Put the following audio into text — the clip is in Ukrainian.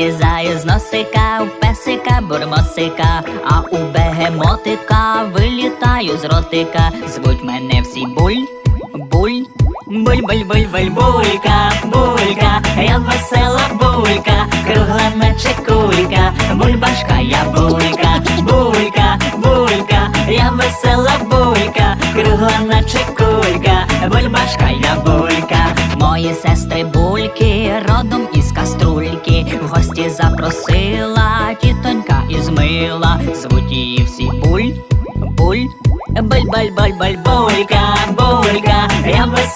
Вилізаю з носика, у песика бурмосика, а у бегемотика вилітаю з ротика. Звуть мене всі буль, буль, буль, буль, буль, буль, булька, булька, я весела булька, кругла наче кулька, бульбашка, я булька, булька, булька, я весела булька, кругла наче кулька, бульбашка, я булька, мої сестри бульки родом Трусила тітонька із мила, звуть її всі буль, буль, буль, баль, баль, баль, булька, булька, я без